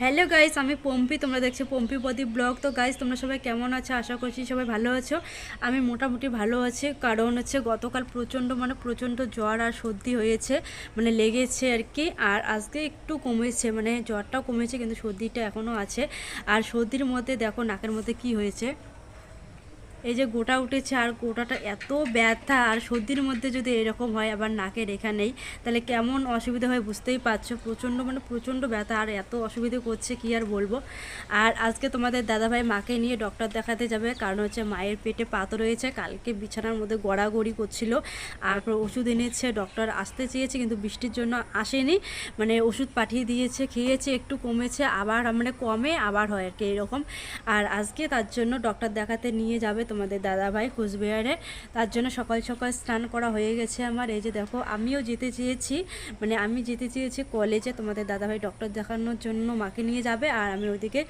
Hello guys আমি পম্পি, তোমরা দেখছ পম্পি প্রদীপ ব্লগ। তো গাইস তোমরা সবাই কেমন আছো? আশা করছি সবাই ভালো আছো। আমি মোটামুটি ভালো আছি, কারণ হচ্ছে গতকাল প্রচণ্ড মানে প্রচণ্ড জ্বর আর সর্দি হয়েছে মানে লেগেছে আর কি। আর আজকে একটু কমেছে মানে জ্বরটাও কমেছে, কিন্তু সর্দিটা এখনও আছে। আর সর্দির মধ্যে দেখো, নাকের মধ্যে কি হয়েছে? এই যে গোটা উঠেছে আর গোটাটা এত ব্যথা, আর সর্দির মধ্যে যদি এরকম হয় আবার নাকের রেখা নেই তাহলে কেমন অসুবিধা হয় বুঝতেই পারছ। প্রচণ্ড মানে প্রচণ্ড ব্যথা, আর এত অসুবিধে করছে কি আর বলব। আর আজকে তোমাদের দাদাভাই মাকে নিয়ে ডক্টর দেখাতে যাবে, কারণ হচ্ছে মায়ের পেটে পাথর রয়েছে, কালকে বিছানার মধ্যে গড়াগড়ি করছিল। আর ওষুধ এনেছে ডক্টর আসতে চেয়েছে, কিন্তু বৃষ্টির জন্য আসেনি। মানে ওষুধ পাঠিয়ে দিয়েছে, খেয়েছে, একটু কমেছে, আবার মানে কমে আবার হয় আর কি এরকম। আর আজকে তার জন্য ডক্টর দেখাতে নিয়ে যাবে তোমাদের দাদাভাই কুচবিহারে। তার জন্য সকাল সকাল স্নান করা হয়ে গেছে আমার। এই যে দেখো, আমিও যেতে চেয়েছি। মানে আমি যেতে চেয়েছি কলেজে। তোমাদের দাদাভাই ডক্টর দেখানোর জন্য মাকে নিয়ে যাবে আর আমি ওইদিকে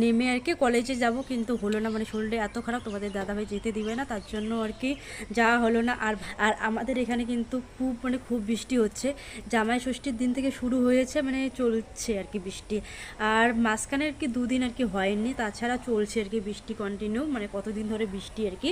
নেমে আর কি কলেজে যাব। কিন্তু হলো না মানে শরীরটা এত খারাপ, তোমাদের দাদাভাই যেতে দিবে না। তার জন্য আর কি যাওয়া হলো না। আর আর আমাদের এখানে কিন্তু খুব মানে খুব বৃষ্টি হচ্ছে। জামাই ষষ্ঠীর দিন থেকে শুরু হয়েছে মানে চলছে আর কি বৃষ্টি। আর মাঝখানে আর কি দুদিন আর কি হয়নি। তাছাড়া চলছে আর কি বৃষ্টি কন্টিনিউ মানে কতদিন ধরে বৃষ্টি আর কি।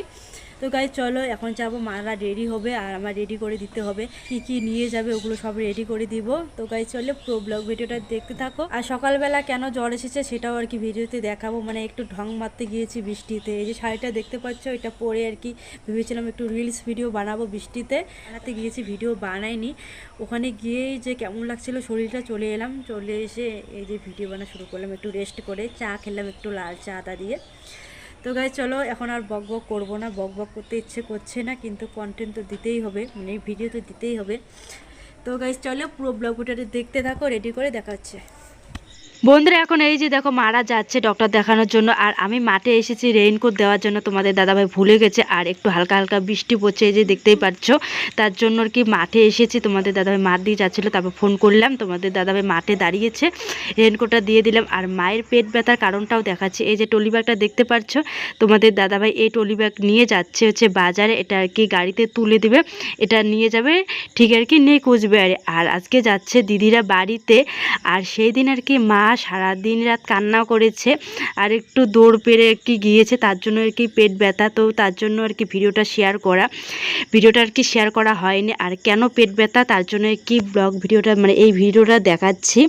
তো গাই চলো, এখন যাব, মারা রেডি হবে, আর আমার রেডি করে দিতে হবে। কি কি নিয়ে যাবে, ওগুলো সব রেডি করে দিব। তো গাই চলো, প্রো ব্লগ ভিডিওটা দেখতে থাকো। আর সকালবেলা কেন জ্বর এসেছে, সেটাও আর কি ভিডিওতে দেখাবো। মানে একটু ঢং মারতে গিয়েছি বৃষ্টিতে। এই যে শাড়িটা দেখতে পাচ্ছ, এটা পরে আর কি ভেবেছিলাম একটু রিলস ভিডিও বানাবো বৃষ্টিতে। বানাতে গিয়েছি ভিডিও বানাইনি। ওখানে গিয়েই যে কেমন লাগছিল, শরীরটা চলে এলাম। চলে এসে এই যে ভিডিও বানা শুরু করলাম, একটু রেস্ট করে চা খেলাম, একটু লাল চা আদা দিয়ে। তো গাই চলো এখন আর বক বক করব না, বক বক করতে ইচ্ছে করছে না, কিন্তু কন্টেন্ট তো দিতেই হবে মানে ভিডিও তো দিতেই হবে। তো গাইজ চলো পুরো ব্লগ দেখতে থাকো রেডি করে দেখা হচ্ছে বন্ধুরা, এখন এই যে দেখো মারা যাচ্ছে ডক্টর দেখানোর জন্য, আর আমি মাঠে এসেছি রেইনকোট দেওয়ার জন্য। তোমাদের দাদাভাই ভুলে গেছে, আর একটু হালকা হালকা বৃষ্টি পড়ছে, এই যে দেখতেই পাচ্ছ। তার জন্য আর কি মাঠে এসেছি, তোমাদের দাদাভাই মাঠ দিয়ে যাচ্ছিল, তারপর ফোন করলাম, তোমাদের দাদাভাই মাঠে দাঁড়িয়েছে রেইনকোটটা দিয়ে দিলাম। আর মায়ের পেট ব্যথার কারণটাও দেখাচ্ছে, এই যে টলি ব্যাগটা দেখতে পাচ্ছ, তোমাদের দাদাভাই এই টলি ব্যাগ নিয়ে যাচ্ছে হচ্ছে বাজারে, এটা আর কি গাড়িতে তুলে দিবে, এটা নিয়ে যাবে ঠিক আর কি নেই কোচবিহারে আর আজকে যাচ্ছে দিদিরা বাড়িতে, আর সেই দিন আর কি মা সারাদিন রাত কান্না করেছে আর একটু দৌড় পেরে আর কি গিয়েছে, তার জন্য আর কি পেট ব্যথা। তো তার জন্য আর কি ভিডিওটা শেয়ার করা। ভিডিওটা আর কি শেয়ার করা হয়নি। আর কেন পেট ব্যথা? তার জন্য কি ব্লগ ভিডিওটা মানে এই ভিডিওটা দেখাচ্ছি।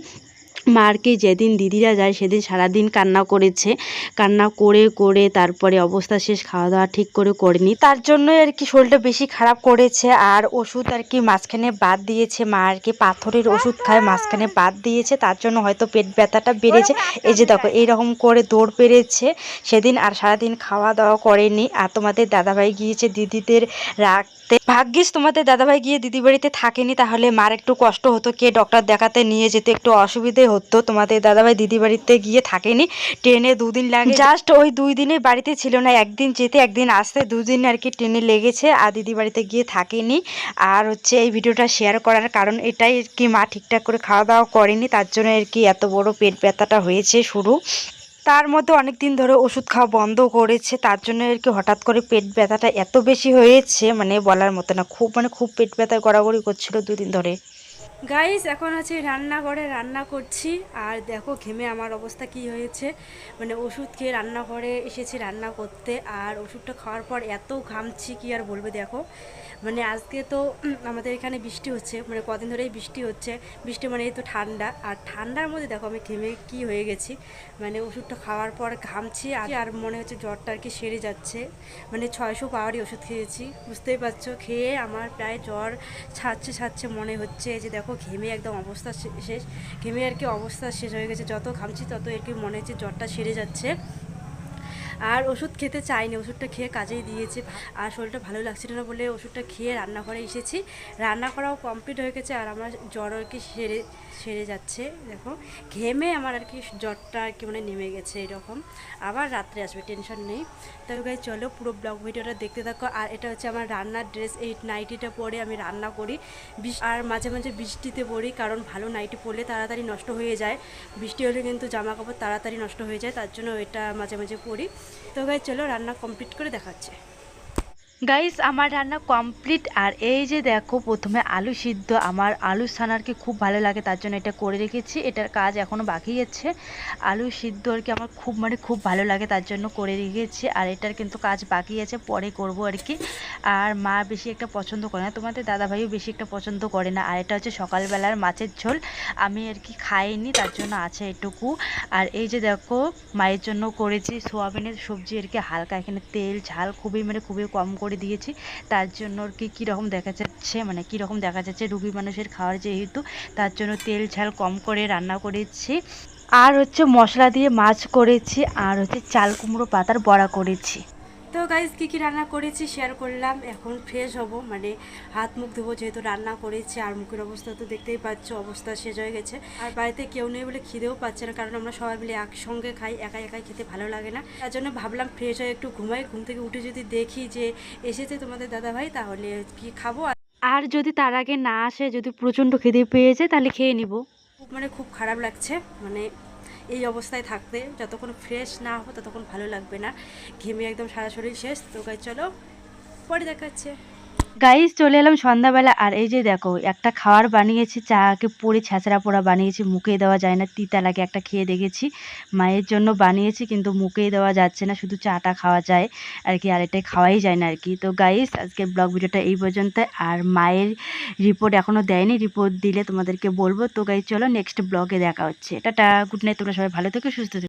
মারকে যেদিন দিদিরা যায়, সেদিন সারাদিন কান্না করেছে। কান্না করে করে তারপরে অবস্থা শেষ খাওয়া দাওয়া ঠিক করে, করেনি। তার জন্য আর কি শরীরটা বেশি খারাপ করেছে। আর ওষুধ আর কি মাঝখানে বাদ দিয়েছে। মা আর কি পাথরের ওষুধ খায়, মাঝখানে বাদ দিয়েছে। তার জন্য হয়তো পেট ব্যথাটা বেড়েছে। এই যে দেখো, এইরকম করে দৌড় পেরেছে। সেদিন আর সারাদিন খাওয়া দাওয়া করেনি। আর তোমাদের দাদাভাই গিয়েছে দিদিদের রাখতে। ভাগ্যিস তোমাদের দাদাভাই গিয়ে দিদি বাড়িতে থাকেনি। তাহলে মার একটু কষ্ট হতো। কে ডক্টর দেখাতে নিয়ে যেতে? একটু অসুবিধে হতো। তোমাদের দাদাভাই দিদি বাড়িতে গিয়ে থাকেনি। ট্রেনে দুদিন লাগে। জাস্ট ওই দুই দিনে বাড়িতে ছিল না। একদিন যেতে, একদিন আসতে দুদিন আর কি ট্রেনে লেগেছে। আর দিদি বাড়িতে গিয়ে থাকেনি। আর হচ্ছে এই ভিডিওটা শেয়ার করার কারণ এটাই কি মা ঠিকঠাক করে খাওয়া দাওয়া করেনি। তার জন্য আর কি এত বড় পেট ব্যথাটা হয়েছে শুরু। তার মধ্যে অনেক দিন ধরে ওষুধ খাওয়া বন্ধ করেছে। তার জন্য আর কি হঠাৎ করে পেট ব্যথাটা এত বেশি হয়েছে। মানে বলার মতো না। খুব মানে খুব পেট ব্যথা, গড়াগড়ি করছিল দুদিন ধরে। গাইস এখন আছে রান্নাঘরে, রান্না করছি। আর দেখো, ঘেমে আমার অবস্থা কি হয়েছে? মানে ওষুধ খেয়ে রান্নাঘরে এসেছি রান্না করতে। আর ওষুধটা খাওয়ার পর এত ঘামছি, কি আর বলবে দেখো। মানে আজকে তো আমাদের এখানে বৃষ্টি হচ্ছে মানে কদিন ধরেই বৃষ্টি হচ্ছে। বৃষ্টি মানে এই তো ঠান্ডা। আর ঠান্ডার মধ্যে দেখো আমি ঘেমে কি হয়ে গেছি। মানে ওষুধটা খাওয়ার পর ঘামছি, আর মনে হচ্ছে জ্বরটা আর কি সেরে যাচ্ছে। মানে ছয়শো পাওয়ারই ওষুধ খেয়েছি, বুঝতেই পারছ? খেয়ে আমার প্রায় জ্বর ছাড়ছে ছাড়ছে মনে হচ্ছে। যে দেখো, ঘেমে একদম অবস্থা শেষ। ঘেমে আর কি অবস্থা শেষ হয়ে গেছে। যত ঘামছি, তত আর কি মনে হচ্ছে জ্বরটা সেরে যাচ্ছে। আর ওষুধ খেতে চাইনি, ওষুধটা খেয়ে কাজেই দিয়েছে। আর শরীরটা ভালো লাগছিল না বলে ওষুধটা খেয়ে রান্না রান্নাঘরে এসেছি। রান্না করাও কমপ্লিট হয়ে গেছে আর আমার জ্বর আর কি সেরে সেরে যাচ্ছে, দেখো। ঘেমে আমার আর কি জ্বরটা আর কি মানে নেমে গেছে এরকম। আবার রাত্রে আসবে টেনশন নেই। তবে চলো পুরো ব্লগ ভিডিওটা দেখতে থাকো। আর এটা হচ্ছে আমার রান্নার ড্রেস এই নাইটিটা পরে আমি রান্না করি। আর মাঝে মাঝে বৃষ্টিতে পরি কারণ ভালো নাইটি পরলে তাড়াতাড়ি নষ্ট হয়ে যায়। বৃষ্টি হলে কিন্তু জামা কাপড় তাড়াতাড়ি নষ্ট হয়ে যায়, তার জন্য এটা মাঝে মাঝে পরি। তো গাই চলো রান্না কমপ্লিট করে দেখাচ্ছে। গাইস আমার রান্না কমপ্লিট আর এই যে দেখো প্রথমে আলু সিদ্ধ। আমার আলু সানারকে খুব ভালো লাগে, তার জন্য এটা করে রেখেছি। এটার কাজ এখনও বাকি আছে। আলু সিদ্ধ আর কি আমার খুব মানে খুব ভালো লাগে, তার জন্য করে রেখেছি। আর এটার কিন্তু কাজ বাকি আছে, পরে করব আর কি। আর মা বেশি একটা পছন্দ করে না, তোমাদের দাদাভাইও বেশি একটা পছন্দ করে না। আর এটা হচ্ছে সকালবেলার মাছের ঝোল। আমি আর কি খাইনি, তার জন্য আছে এটুকু। আর এই যে দেখো, মায়ের জন্য করেছি সোয়াবিনের সবজি। আর কি হালকা এখানে তেল, ঝাল খুবই মানে খুবই কম করে দিয়েছি। তার জন্য আর কি কীরকম দেখা যাচ্ছে মানে কীরকম দেখা যাচ্ছে, রুগী মানুষের খাওয়ার যেহেতু, তার জন্য তেল ঝাল কম করে রান্না করেছি। আর হচ্ছে মশলা দিয়ে মাছ করেছি, আর হচ্ছে চাল কুমড়ো পাতার বড়া করেছি। তো গাইজ কী কী রান্না করেছি শেয়ার করলাম। এখন ফ্রেশ হব মানে হাত মুখ ধোবো যেহেতু রান্না করেছি, আর মুখের অবস্থা তো দেখতেই পাচ্ছ, অবস্থা শেষ হয়ে গেছে। আর বাড়িতে কেউ নেই বলে খিদেও পাচ্ছে না, কারণ আমরা সবাই মিলে একসঙ্গে খাই একা একাই খেতে ভালো লাগে না। তার জন্য ভাবলাম ফ্রেশ হয়ে একটু ঘুমাই, ঘুম থেকে উঠে যদি দেখি যে এসেছে তোমাদের দাদাভাই, তাহলে কি খাব? আর যদি তার আগে না আসে, যদি প্রচণ্ড খিদে পেয়েছে, তাহলে খেয়ে নিব। মানে খুব খারাপ লাগছে মানে এই অবস্থায় থাকতে যতক্ষণ ফ্রেশ না হব ততক্ষণ ভালো লাগবে না। ঘেমে একদম সারা শরীর শেষ। তো চলো, পরে দেখাচ্ছে গাইস চলে এলাম সন্ধ্যাবেলা। আর এই যে দেখো, একটা খাওয়ার বানিয়েছি, চাকে পরে, ছেঁচড়া পোড়া বানিয়েছি মুখে দেওয়া যায় না, তিতা লাগে, একটা খেয়ে দেখেছি। মায়ের জন্য বানিয়েছি, কিন্তু মুখেই দেওয়া যাচ্ছে না, শুধু চাটা খাওয়া যায়, আর কি, আর এটাই খাওয়াই যায় না, আর কি। তো গাইজ আজকের ব্লগ ভিডিওটা এই পর্যন্ত। আর মায়ের রিপোর্ট এখনও দেয়নি রিপোর্ট দিলে তোমাদেরকে বলব। তো গাইজ চলো নেক্সট ব্লগে দেখা হচ্ছে। টাটা গুড নাইট তোমরা সবাই ভালো থেকো, সুস্থ থেকো।